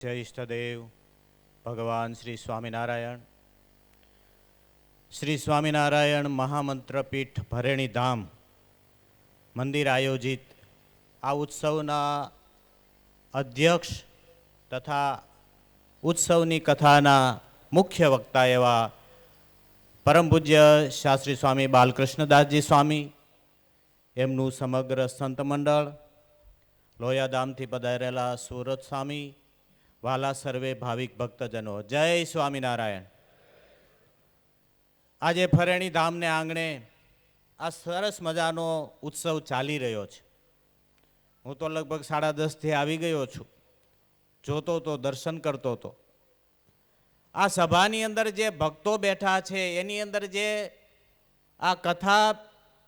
જય ઈષ્ટદેવ ભગવાન શ્રી સ્વામિનારાયણ શ્રી સ્વામિનારાયણ મહામંત્રપીઠ ભરેણી ધામ મંદિર આયોજિત આ ઉત્સવના અધ્યક્ષ તથા ઉત્સવની કથાના મુખ્ય વક્તા એવા પરમ પૂજ્ય શાસ્ત્રી સ્વામી બાલકૃષ્ણદાસજી સ્વામી એમનું સમગ્ર સંત મંડળ લોયાધામથી પધારેલા સુરત સ્વામી વાલા સર્વે ભાવિક ભક્તજનો. જય સ્વામિનારાયણ. આજે ફરેણી ધામને આંગણે આ સરસ મજાનો ઉત્સવ ચાલી રહ્યો છે. હું તો લગભગ સાડા દસથી આવી ગયો છું. જોતો તો, દર્શન કરતો તો. આ સભાની અંદર જે ભક્તો બેઠા છે, એની અંદર જે આ કથા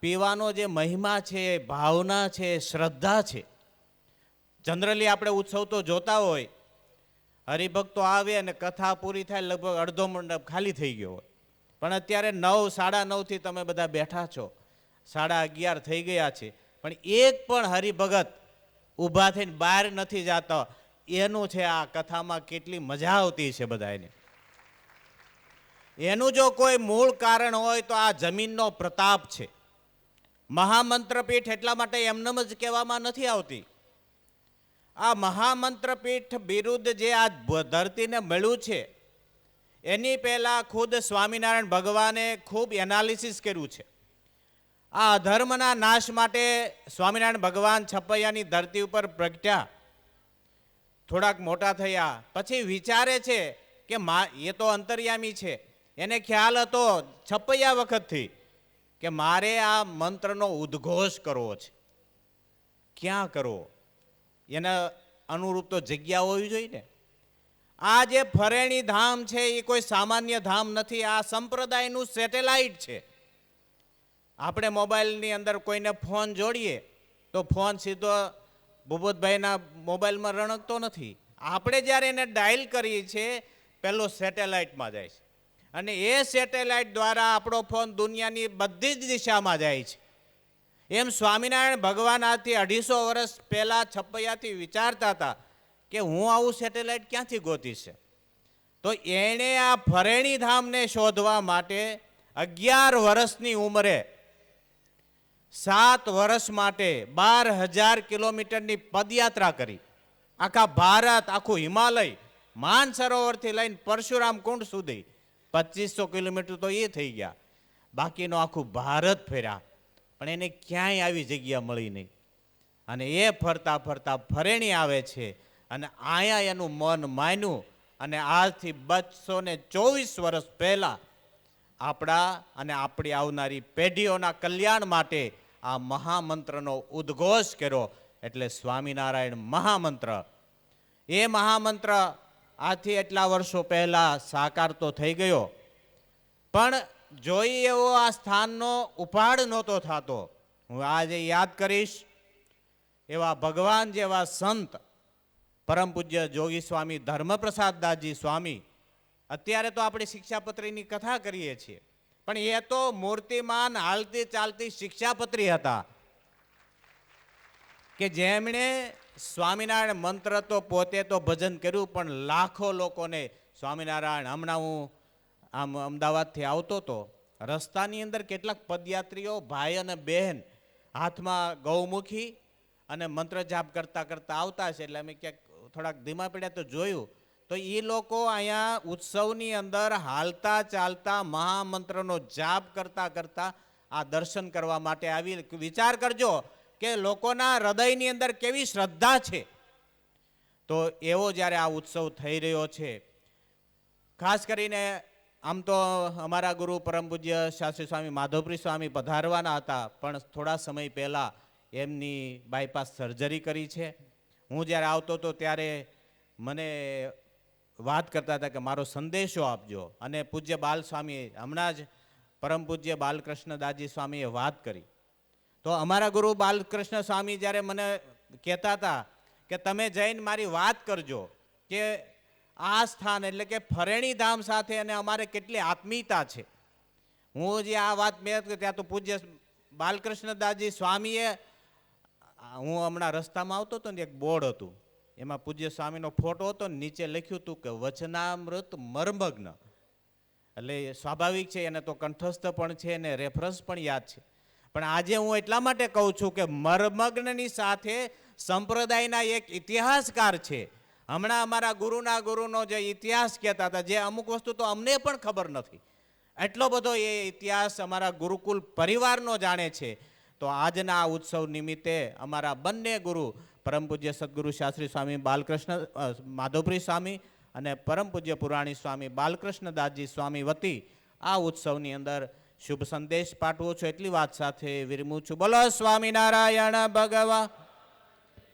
પીવાનો જે મહિમા છે, ભાવના છે, શ્રદ્ધા છે. જનરલી આપણે ઉત્સવ તો જોતા હોય હરિભક્તો આવે અને કથા પૂરી થાય, લગભગ અડધો મંડપ ખાલી થઈ ગયો હોય. પણ અત્યારે નવ, સાડા નવથી તમે બધા બેઠા છો. સાડા અગિયાર થઈ ગયા છે. પણ એક પણ હરિભગત ઊભા થઈને બહાર નથી જાતા. એનું છે આ કથામાં કેટલી મજા આવતી છે બધાને એનું જો કોઈ મૂળ કારણ હોય તો આ જમીનનો પ્રતાપ છે. મહામંત્રપીઠ એટલા માટે એમનેમ જ કહેવામાં નથી આવતી. આ મહામંત્રપીઠ બિરુદ જે આ ધરતીને મળ્યું છે, એની પહેલાં ખુદ સ્વામિનારાયણ ભગવાને ખૂબ એનાલિસિસ કર્યું છે. આ અધર્મના નાશ માટે સ્વામિનારાયણ ભગવાન છપૈયાની ધરતી ઉપર પ્રગટ્યા. થોડાક મોટા થયા. પછી વિચારે છે કે મા એ તો અંતર્યામી છે. એને ખ્યાલ હતો છપૈયા વખતથી કે મારે આ મંત્રનો ઉદ્ઘોષ કરવો છે. ક્યાં કરવો? એના અનુરૂપ તો જગ્યા હોવી જોઈએ ને. આ જે ફરેણી ધામ છે એ કોઈ સામાન્ય ધામ નથી, આ સંપ્રદાયનું સેટેલાઇટ છે. આપણે મોબાઈલની અંદર કોઈને ફોન જોડીએ, તો ફોન સીધો ભૂપતભાઈના મોબાઈલમાં રણકતો નથી. આપણે જ્યારે એને ડાયલ કરીએ છીએ પહેલો સેટેલાઇટમાં જાય છે. અને એ સેટેલાઇટ દ્વારા આપણો ફોન દુનિયાની બધી જ દિશામાં જાય છે. એમ સ્વામિનારાયણ ભગવાન આજથી અઢીસો વર્ષ પહેલાં છપૈયાથી વિચારતા હતા કે હું આવું સેટેલાઇટ ક્યાંથી ગોતીશ? તો એણે આ ફરેણી ધામને શોધવા માટે અગિયાર વર્ષની ઉંમરે, સાત વર્ષ માટે બાર હજાર કિલોમીટરની પદયાત્રા કરી. આખા ભારત, આખું હિમાલય માન સરોવરથી લઈને પરશુરામ કુંડ સુધી. પચીસો કિલોમીટર તો એ થઈ ગયા. બાકીનો આખું ભારત ફેર્યા. પણ એને ક્યાંય આવી જગ્યા મળી નહીં. અને એ ફરતા ફરતા ફરેણી આવે છે અને આયા એનું મન માન્યું અને આજથી બસો ને ચોવીસ વર્ષ પહેલાં આપણા અને આપણી આવનારી પેઢીઓના કલ્યાણ માટે આ મહામંત્રનો ઉદ્ઘોષ કર્યો એટલે સ્વામિનારાયણ મહામંત્ર. એ મહામંત્ર આથી એટલા વર્ષો પહેલાં સાકાર તો થઈ ગયો. પણ જોઈ એવો આ સ્થાનનો ઉપાડ નહોતો થતો. હું આજે યાદ કરીશ એવા ભગવાન જેવા સંત પરમ પૂજ્ય જોગી સ્વામી ધર્મપ્રસાદદાસજી સ્વામી. અત્યારે તો આપણે શિક્ષાપત્રીની કથા કરીએ છીએ. પણ એ તો મૂર્તિમાન હાલતી ચાલતી શિક્ષાપત્રી હતા. કે જેમણે સ્વામિનારાયણ મંત્ર તો પોતે તો ભજન કર્યું, પણ લાખો લોકોને સ્વામિનારાયણ હમણાં હું આમ અમદાવાદથી આવતો હતો રસ્તાની અંદર કેટલાક પદયાત્રીઓ, ભાઈ અને બહેન હાથમાં ગૌમુખી અને મંત્ર જાપ કરતાં કરતાં આવતા છે એટલે અમે ક્યાંક થોડાક ધીમા પડ્યા તો જોયું. તો એ લોકો અહીંયા ઉત્સવની અંદર હાલતા ચાલતા મહામંત્રનો જાપ કરતાં કરતાં આ દર્શન કરવા માટે આવી. વિચાર કરજો કે લોકોના હૃદયની અંદર કેવી શ્રદ્ધા છે. તો એવો જ્યારે આ ઉત્સવ થઈ રહ્યો છે. ખાસ કરીને આમ તો અમારા ગુરુ પરમ પૂજ્ય શાસ્ત્રી સ્વામી માધવપુરી સ્વામી પધારવાના હતા, પણ થોડા સમય પહેલાં એમની બાયપાસ સર્જરી કરી છે. હું જ્યારે આવતો હતો ત્યારે મને વાત કરતા હતા કે મારો સંદેશો આપજો અને પૂજ્ય બાલ સ્વામી હમણાં જ પરમ પૂજ્ય બાલકૃષ્ણ દાસજી સ્વામીએ વાત કરી. તો અમારા ગુરુ બાલકૃષ્ણ સ્વામી જ્યારે મને કહેતા હતા કે તમે જઈને મારી વાત કરજો કે આ સ્થાન એટલે કે ફરેણી ધામ સાથે અને અમારે કેટલી આત્મીયતા છે. હું જે આ વાત મેં ત્યાં તો પૂજ્ય બાલકૃષ્ણદાસજી સ્વામીએ, હું હમણાં રસ્તામાં આવતો હતો ને એક બોર્ડ હતું, એમાં પૂજ્ય સ્વામીનો ફોટો હતો ને નીચે લખ્યું હતું કે વચનામૃત મર્મગ્ન. એટલે સ્વાભાવિક છે, એને તો કંઠસ્થ પણ છે અને રેફરન્સ પણ યાદ છે. પણ આજે હું એટલા માટે કહું છું કે મર્મગ્નની સાથે સંપ્રદાયના એક ઇતિહાસકાર છે હમણાં અમારા ગુરુના ગુરુનો જે ઇતિહાસ કહેતા હતા, જે અમુક વસ્તુ તો અમને પણ ખબર નથી. એટલો બધો એ ઇતિહાસ અમારા ગુરુકુલ પરિવારનો જાણે છે. તો આજના આ ઉત્સવ નિમિત્તે અમારા બંને ગુરુ, પરમ પૂજ્ય સદગુરુ શાસ્ત્રી સ્વામી બાલકૃષ્ણ માધવપ્રી સ્વામી અને પરમ પૂજ્ય પુરાણી સ્વામી બાલકૃષ્ણદાસજી સ્વામી વતી આ ઉત્સવની અંદર શુભ સંદેશ પાઠવો છો. એટલી વાત સાથે વિરમું છું. બોલો સ્વામિનારાયણ ભગવા.